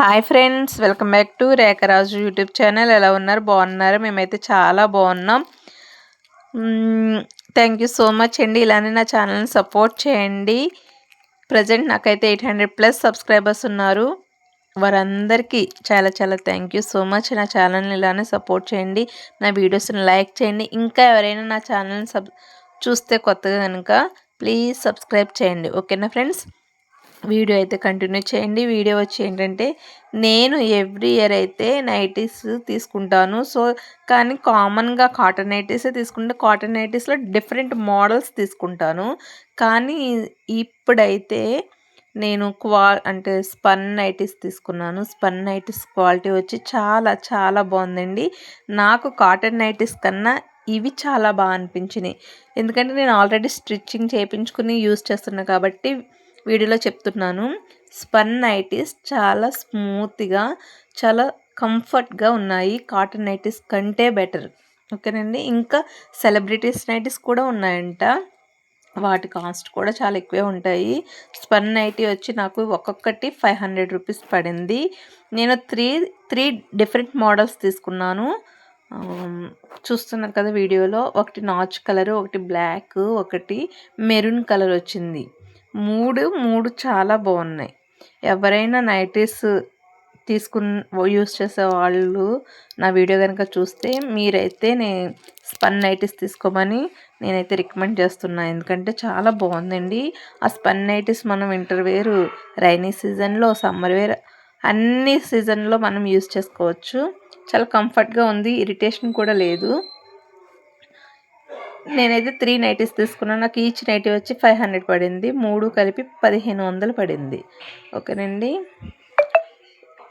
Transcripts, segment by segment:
Hi friends welcome back to Rekharaju YouTube channel ఎలా ఉన్నారు? బాగున్నారు? మేమైతే చాలా బాగున్నాం. థ్యాంక్ యూ సో మచ్ అండి. ఇలానే నా ఛానల్ని సపోర్ట్ చేయండి. ప్రజెంట్ నాకైతే ఎయిట్ హండ్రెడ్ ప్లస్ సబ్స్క్రైబర్స్ ఉన్నారు. వారందరికీ చాలా చాలా థ్యాంక్ యూ సో మచ్ నా ఛానల్ని ఇలానే సపోర్ట్ చేయండి. నా వీడియోస్ని లైక్ చేయండి. ఇంకా ఎవరైనా నా ఛానల్ని సబ్ చూస్తే కొత్తగా కనుక ప్లీజ్ సబ్స్క్రైబ్ చేయండి. ఓకేనా ఫ్రెండ్స్ వీడియో అయితే కంటిన్యూ చేయండి. వీడియో వచ్చి ఏంటంటే నేను ఎవ్రీ ఇయర్ అయితే నైటీస్ తీసుకుంటాను. సో కానీ కామన్గా కాటన్ నైటీస్ తీసుకుంటే కాటన్ నైటీస్లో డిఫరెంట్ మోడల్స్ తీసుకుంటాను. కానీ ఇప్పుడైతే నేను క్వా అంటే స్పన్ నైటీస్ తీసుకున్నాను. స్పన్ నైటీస్ క్వాలిటీ వచ్చి చాలా చాలా బాగుందండి. నాకు కాటన్ నైటీస్ కన్నా ఇవి చాలా బాగా అనిపించినాయి. ఎందుకంటే నేను ఆల్రెడీ స్టిచ్చింగ్ చేయించుకుని యూస్ చేస్తున్నాను కాబట్టి వీడియోలో చెప్తున్నాను. స్పన్ నైటీస్ చాలా స్మూత్గా చాలా కంఫర్ట్గా ఉన్నాయి. కాటన్ నైటీస్ కంటే బెటర్. ఓకేనండి? ఇంకా సెలబ్రిటీస్ నైటీస్ కూడా ఉన్నాయంట. వాటి కాస్ట్ కూడా చాలా ఎక్కువే ఉంటాయి. స్పన్ నైటీ వచ్చి నాకు ఒక్కొక్కటి ఫైవ్ హండ్రెడ్ రూపీస్ పడింది. నేను త్రీ త్రీ డిఫరెంట్ మోడల్స్ తీసుకున్నాను. చూస్తున్నారు కదా వీడియోలో. ఒకటి నాచ్ కలర్ ఒకటి బ్లాక్ ఒకటి మెరూన్ కలర్ వచ్చింది. మూడు మూడు చాలా బాగున్నాయి. ఎవరైనా నైటీస్ తీసుకున్న యూస్ చేసే వాళ్ళు నా వీడియో కనుక చూస్తే మీరైతే నే స్పన్ నైటీస్ తీసుకోమని నేనైతే రికమెండ్ చేస్తున్నాను ఎందుకంటే చాలా బాగుందండి. ఆ స్పన్ నైటీస్ మనం వింటర్ వేరు రైనీ సీజన్లో సమ్మర్ వేర్ అన్ని సీజన్లో మనం యూస్ చేసుకోవచ్చు. చాలా కంఫర్ట్గా ఉంది. ఇరిటేషన్ కూడా లేదు. నేనైతే త్రీ నైటీస్ తీసుకున్నాను నాకు ఈచ్ నైటీ వచ్చి ఫైవ్ హండ్రెడ్ పడింది. మూడు కలిపి పదిహేను వందలు పడింది. ఓకేనండి.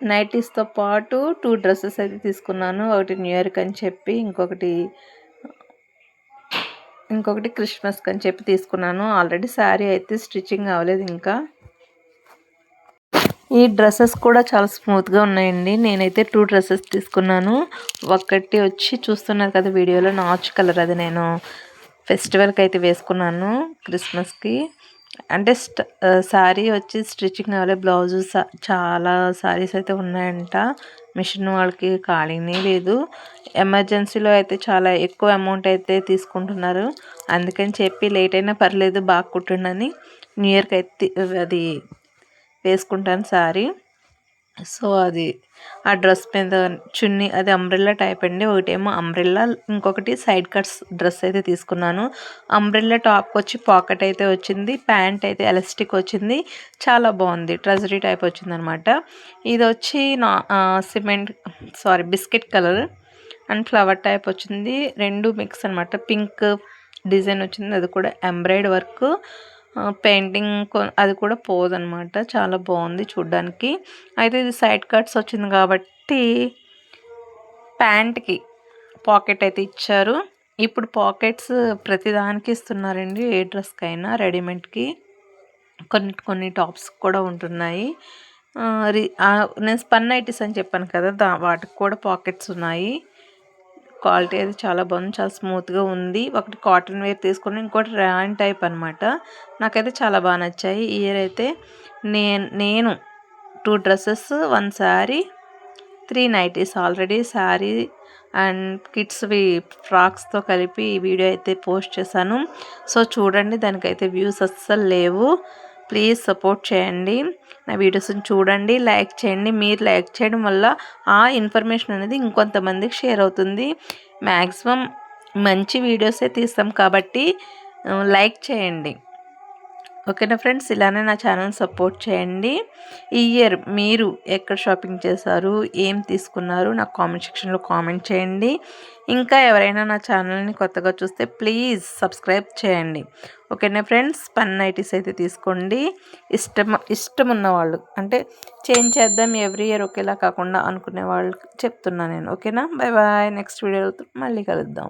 నైటీస్తో పాటు టూ డ్రెస్సెస్ అయితే తీసుకున్నాను. ఒకటి న్యూ ఇయర్కి అని చెప్పి ఇంకొకటి ఇంకొకటి క్రిస్మస్కి అని చెప్పి తీసుకున్నాను. ఆల్రెడీ శారీ అయితే స్టిచ్చింగ్ అవ్వలేదు ఇంకా. ఈ డ్రెస్సెస్ కూడా చాలా స్మూత్గా ఉన్నాయండి. నేనైతే టూ డ్రెస్సెస్ తీసుకున్నాను. ఒకటి వచ్చి చూస్తున్నారు కదా వీడియోలో నాచ్ కలర్ అది నేను ఫెస్టివల్కి అయితే వేసుకున్నాను క్రిస్మస్కి. అంటే శారీ వచ్చి స్టిచ్చింగ్ అవ్వలే బ్లౌజ్ చాలా శారీస్ అయితే ఉన్నాయంట. మిషన్ వాళ్ళకి ఖాళీనే లేదు. ఎమర్జెన్సీలో అయితే చాలా ఎక్కువ అమౌంట్ అయితే తీసుకుంటున్నారు. అందుకని చెప్పి లేట్ అయినా పర్లేదు బాగా కుట్టుండని న్యూ ఇయర్కి అయితే అది వేసుకుంటాను శారీ సో అది ఆ డ్రెస్ మీద చున్నీ అది అంబ్రెల్లా టైప్ అండి. ఒకటేమో అంబ్రెల్లా ఇంకొకటి సైడ్ కట్స్ డ్రెస్ అయితే తీసుకున్నాను. అంబ్రెల్లా టాప్కి వచ్చి పాకెట్ అయితే వచ్చింది ప్యాంట్ అయితే ఎలాస్టిక్ వచ్చింది. చాలా బాగుంది ట్రెజరీ టైప్ వచ్చింది అనమాట ఇది వచ్చి నా cement sari biscuit colour and flower type వచ్చింది. రెండు మిక్స్ అనమాట పింక్ డిజైన్ వచ్చింది అది కూడా ఎంబ్రాయిడ్ వర్క్ పెయింటింగ్ అది కూడా పోదనమాట చాలా బాగుంది చూడ్డానికి. అయితే ఇది సైడ్ కట్స్ వచ్చింది కాబట్టి ప్యాంట్కి పాకెట్ అయితే ఇచ్చారు. ఇప్పుడు పాకెట్స్ ప్రతిదానికి ఇస్తున్నారండి. ఏ డ్రెస్కైనా రెడీమేడ్కి. కొన్ని కొన్ని టాప్స్ కూడా ఉంటున్నాయి. నేను స్పన్ ఐటీస్ అని చెప్పాను కదా దా వాటికి కూడా పాకెట్స్ ఉన్నాయి. క్వాలిటీ అయితే చాలా బాగుంది చాలా స్మూత్గా ఉంది. ఒకటి కాటన్ వేర్ తీసుకుని ఇంకోటి ర్యాన్ టైప్ అనమాట నాకైతే చాలా బాగా నచ్చాయి. ఇయర్ అయితే నేను నేను two dresses one sari three nighties already sari and కిడ్స్వి ఫ్రాక్స్తో కలిపి ఈ వీడియో అయితే పోస్ట్ చేశాను. సో చూడండి దానికైతే వ్యూస్ అస్సలు లేవు. ప్లీజ్ సపోర్ట్ చేయండి. నా వీడియోస్ని చూడండి లైక్ చేయండి. మీరు లైక్ చేయడం వల్ల ఆ ఇన్ఫర్మేషన్ అనేది ఇంకొంతమందికి షేర్ అవుతుంది. మ్యాక్సిమం మంచి వీడియోసే తీస్తాం కాబట్టి లైక్ చేయండి. ఓకేనా ఫ్రెండ్స్? ఇలానే నా ఛానల్ సపోర్ట్ చేయండి. ఈ ఇయర్ మీరు ఎక్కడ షాపింగ్ చేశారు? ఏం తీసుకున్నారు? నాకు కామెంట్ సెక్షన్లో కామెంట్ చేయండి. ఇంకా ఎవరైనా నా ఛానల్ని కొత్తగా చూస్తే ప్లీజ్ సబ్స్క్రైబ్ చేయండి. ఓకేనా ఫ్రెండ్స్? పన్ నైటీస్ అయితే తీసుకోండి. ఇష్టం ఇష్టం ఉన్నవాళ్ళు అంటే చేంజ్ చేద్దాం ఎవ్రీ ఇయర్ ఒకేలా కాకుండా అనుకునే వాళ్ళకి చెప్తున్నా నేను. ఓకేనా? Bye bye. నెక్స్ట్ వీడియో మళ్ళీ కలుద్దాం.